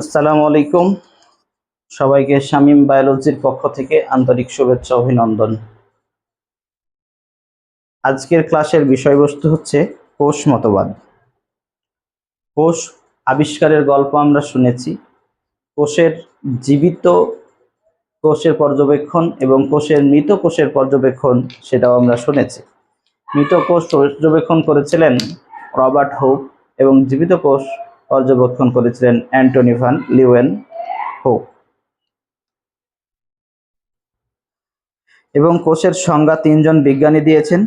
আসসালামু আলাইকুম। সবাইকে শামীম বায়োলজির পক্ষ থেকে আন্তরিক শুভেচ্ছা, অভিনন্দন। আজকের ক্লাসের বিষয়বস্তু হচ্ছে কোষ মতবাদ। কোষ আবিষ্কারের গল্প আমরা শুনেছি। কোষের জীবিত কোষের পর্যবেক্ষণ এবং কোষের মৃত কোষের পর্যবেক্ষণ সেটাও আমরা শুনেছি। মৃত কোষ পর্যবেক্ষণ করেছিলেন রবার্ট হোপ এবং জীবিত কোষ পর্যবেক্ষণ করেছিলেন অ্যান্টনি ভান লিওয়েন হোক। এবং কোষের সংজ্ঞা তিনজন বিজ্ঞানী দিয়েছেন।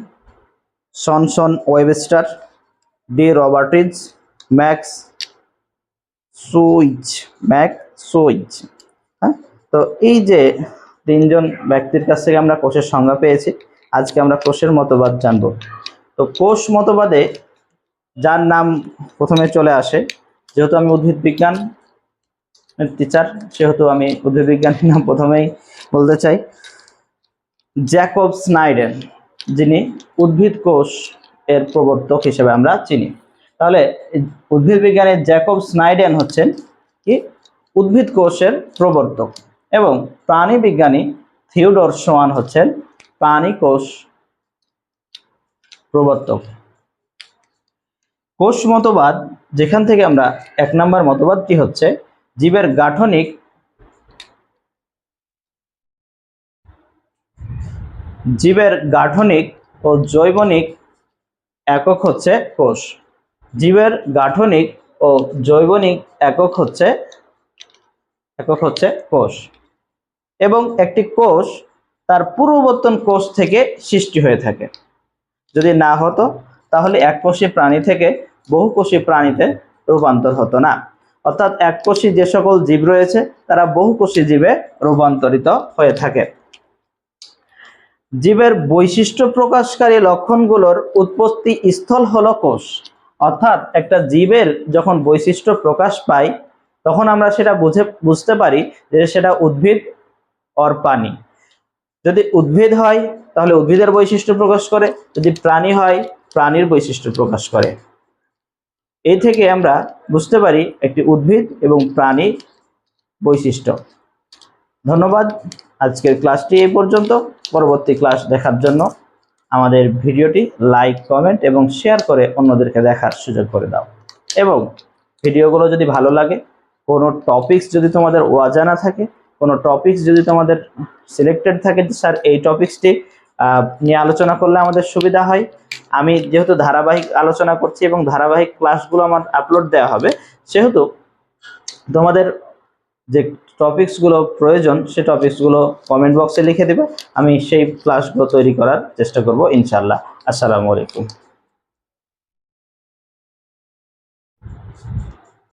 সনসন ওয়েবস্টার, ডি রবার্টিজ ম্যাক্স সুইচ ম্যাক সুইচ হ্যাঁ? তো এই যে তিনজন ব্যক্তির কাছ থেকে আমরা কোষের সংজ্ঞা পেয়েছি, আজকে আমরা কোষের মতবাদ জানব। তো কোষ মতবাদে যার নাম প্রথমে চলে আসে যেহেতু আমি উদ্ভিদ বিজ্ঞান টিচার সেহেতু আমি উদ্ভিদ বিজ্ঞানের নাম প্রথমেই বলতে চাই। জ্যাকব স্নাইডেন যিনি উদ্ভিদ কোষ এর প্রবর্তক হিসেবে আমরা চিনি। তাহলে উদ্ভিদ বিজ্ঞানের জ্যাকব স্নাইডেন হচ্ছেন কি? উদ্ভিদ কোষের প্রবর্তক এবং প্রাণী বিজ্ঞানী থিওডর সোয়ান হচ্ছেন প্রাণী কোষ প্রবর্তক। কোষ মতবাদ, যেখান থেকে আমরা এক নম্বর মতবাদটি হচ্ছে? জীবের গাঠনিক জীবের গাঠনিক ও জৈবনিক একক হচ্ছে কোষ। জীবের গাঠনিক ও জৈবনিক একক হচ্ছে একক হচ্ছে কোষ। এবং একটি কোষ তার পূর্ববর্তন কোষ থেকে সৃষ্টি হয়ে থাকে। যদি না হতো তাহলে এককোষী প্রাণী থেকে বহুকোষী প্রাণীতে রূপান্তর হতো না। অর্থাৎ এককোষী যে সকল জীব রয়েছে, তারা বহুকোষী জীবে রূপান্তরিত হয়ে থাকে। জীবের বৈশিষ্ট্য প্রকাশকারী লক্ষণগুলোর উৎপত্তি স্থল হলো কোষ। অর্থাৎ একটা জীবের যখন বৈশিষ্ট্য প্রকাশ পায়, তখন আমরা সেটা বুঝে, বুঝতে পারি যে সেটা উদ্ভিদ অর প্রাণী। যদি উদ্ভিদ হয়, তাহলে উদ্ভিদের বৈশিষ্ট্য প্রকাশ করে। যদি প্রাণী হয় প্রাণীর বৈশিষ্ট্য প্রকাশ করে। এই থেকে আমরা বুঝতে পারি একটি উদ্ভিদ এবং প্রাণী বৈশিষ্ট্য। ধন্যবাদ। আজকের ক্লাসটি এই পর্যন্ত। পরবর্তী ক্লাস দেখার জন্য আমাদের ভিডিওটি লাইক, কমেন্ট এবং শেয়ার করে অন্যদেরকে দেখার সুযোগ করে দাও। এবং ভিডিওগুলো যদি ভালো লাগে, কোনো টপিকস যদি তোমাদের অজানা থাকে, কোনো টপিকস যদি তোমাদের সিলেক্টেড থাকে, স্যার, এই টপিকসটি নিয়ে আলোচনা করলে আমাদের সুবিধা হয়। আমি যেহেতু ধারাবাহিক আলোচনা করছি এবং ধারাবাহিক ক্লাসগুলো আমার আপলোড দেওয়া হবে, সেহেতু তোমাদের যে টপিকসগুলো প্রয়োজন, সে টপিকসগুলো কমেন্ট বক্সে লিখে দেবে, আমি সেই ক্লাসগুলো তৈরি করার চেষ্টা করব ইনশাল্লাহ আসসালামু আলাইকুম।